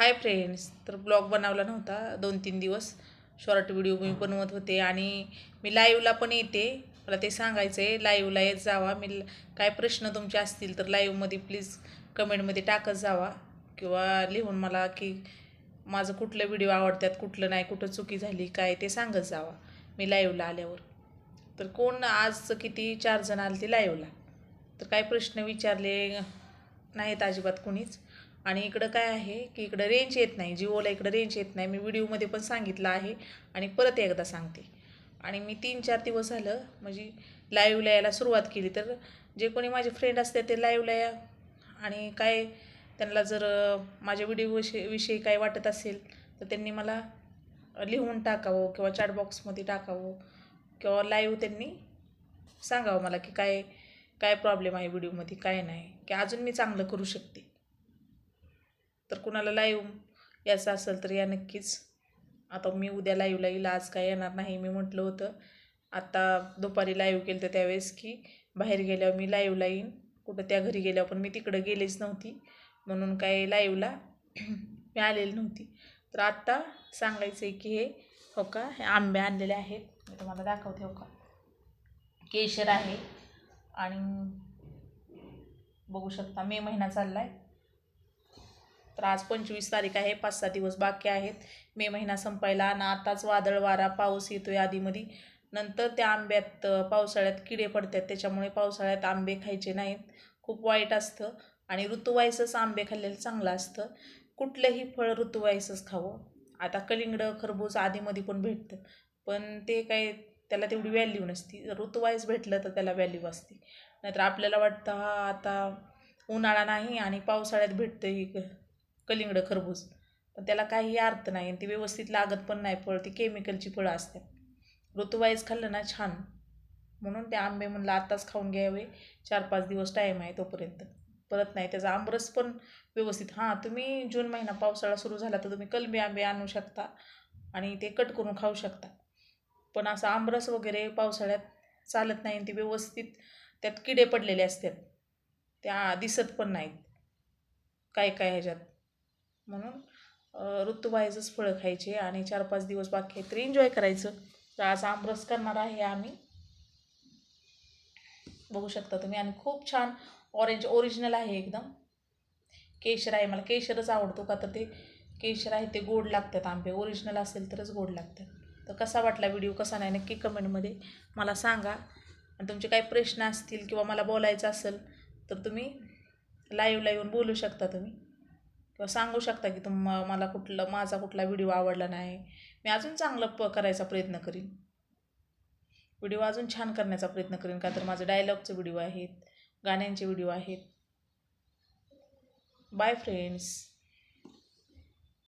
Hi friends तर blog बनवला नव्हता. दोन तीन दिवस. शॉर्ट व्हिडिओ मी बनवत होते आणि मी लाईव्हला पण येते. मला ते सांगायचं आहे लाईव्हला येत जावा. मी काय प्रश्न तुमचे असतील तर लाईव्हमध्ये प्लीज कमेंटमध्ये टाकत जावा. किंवा लिहून मला की माझं कुठलं व्हिडिओ आवडतात कुठलं नाही कुठं चुकी झाली काय ते सांगत जावा. मी लाईव्हला आल्यावर. तर कोण आज किती चार जण आले ते लाईव्हला तर काय प्रश्न विचारले नाहीत अजिबात कुणीच. आणि इकडं काय आहे की इकडं रेंज येत नाही जिओला इकडं रेंज येत नाही. मी व्हिडिओमध्ये पण सांगितलं आहे आणि परत एकदा सांगते. आणि मी तीन चार दिवस झालं म्हणजे लाईव्हला यायला सुरुवात केली. तर जे कोणी माझे फ्रेंड असते ते लाईव्हला या. आणि काय त्यांना जर माझ्या व्हिडिओ विषयी विषयी काय वाटत असेल तर त्यांनी मला लिहून टाकावं किंवा चॅटबॉक्समध्ये टाकावं किंवा लाईव्ह त्यांनी सांगावं मला की काय काय प्रॉब्लेम आहे व्हिडिओमध्ये काय नाही. की अजून मी चांगलं करू शकते. तर कुणाला लाईव्ह यायचं असेल तर या नक्कीच. आता मी उद्या लाईव्हला येईल आज काय येणार नाही मी म्हटलं होतं. आत्ता दुपारी लाईव्ह केलं तर त्यावेळेस की बाहेर गेल्यावर मी लाईव्हला येईन कुठं त्या घरी गेल्यावर पण मी तिकडं गेलेच नव्हती. म्हणून काय लाईव्हला मी आलेली नव्हती. तर आत्ता सांगायचं आहे की हे हो का हे आंबे आणलेले आहेत. मी तुम्हाला दाखवते हो का. केशर आहे आणि बघू शकता मे महिना चालला आहे तर आज पंचवीस तारीख आहे पाच सहा दिवस बाकी आहेत. मे महिना संपायला आणि आताच वादळ वारा पाऊस येतोय आधीमध्ये. नंतर त्या आंब्यात पावसाळ्यात किडे पडतात. त्याच्यामुळे पावसाळ्यात आंबे खायचे नाहीत. खूप वाईट असतं आणि ऋतुवाईसच आंबे खाल्लेलं चांगलं असतं. कुठलंही फळ ऋतुवाईसच खावं. आता कलिंगडं खरबूज आधीमध्ये पण भेटतं. पण ते काय त्याला तेवढी व्हॅल्यू नसती. जर ऋतुवाईज भेटलं तर त्याला व्हॅल्यू असते. नाहीतर आपल्याला वाटतं हा आता उन्हाळा नाही आणि पावसाळ्यात भेटतं ही. क- कलिंगडं खरबूज. पण त्याला काही अर्थ नाही आणि ती व्यवस्थित लागत पण नाही फळ ती केमिकलची फळं असतात. ऋतुवाईज खाल्लं ना छान. म्हणून ते आंबे म्हणलं आत्ताच खाऊन घ्यावे. चार पाच दिवस टाईम आहे तोपर्यंत. परत नाही त्याचा आंबरस पण व्यवस्थित. हां तुम्ही जून महिना पावसाळा सुरू झाला तर तुम्ही कलमी आंबे आणू शकता आणि ते कट करून खाऊ शकता. पण असं आंबरस वगैरे पावसाळ्यात चालत नाही आणि ते व्यवस्थित त्यात किडे पडलेले असतात. त्या दिसत पण नाहीत. काय काय ह्याच्यात? म्हणून ऋतूवाईजच ऋतुवाईजच फळं खायचे आणि चार पाच दिवस बाकी आहेत तर एन्जॉय करायचं. तर आज आमरस करणार आहे आम्ही. बघू शकता तुम्ही. आणि खूप छान ऑरेंज ओरिजिनल आहे एकदम. केशर आहे. मला केशरच आवडतो का तर ते केशर आहे ते गोड लागतात आंबे. ओरिजिनल असेल तरच गोड लागतात. तर कसा वाटला व्हिडिओ कसा नाही? नक्की कमेंटमध्ये मला सांगा. आणि तुमचे काही प्रश्न असतील किंवा मला बोलायचं असेल तर तुम्ही लाईव्हला येऊन बोलू शकता तुम्ही. किंवा सांगू शकता की तुम मला कुठलं माझा कुठला व्हिडिओ आवडला नाही. मी अजून चांगलं प करायचा प्रयत्न करीन. व्हिडिओ अजून छान करण्याचा प्रयत्न करीन. का तर माझं डायलॉगचे व्हिडिओ आहेत गाण्यांचे व्हिडिओ आहेत. Bye friends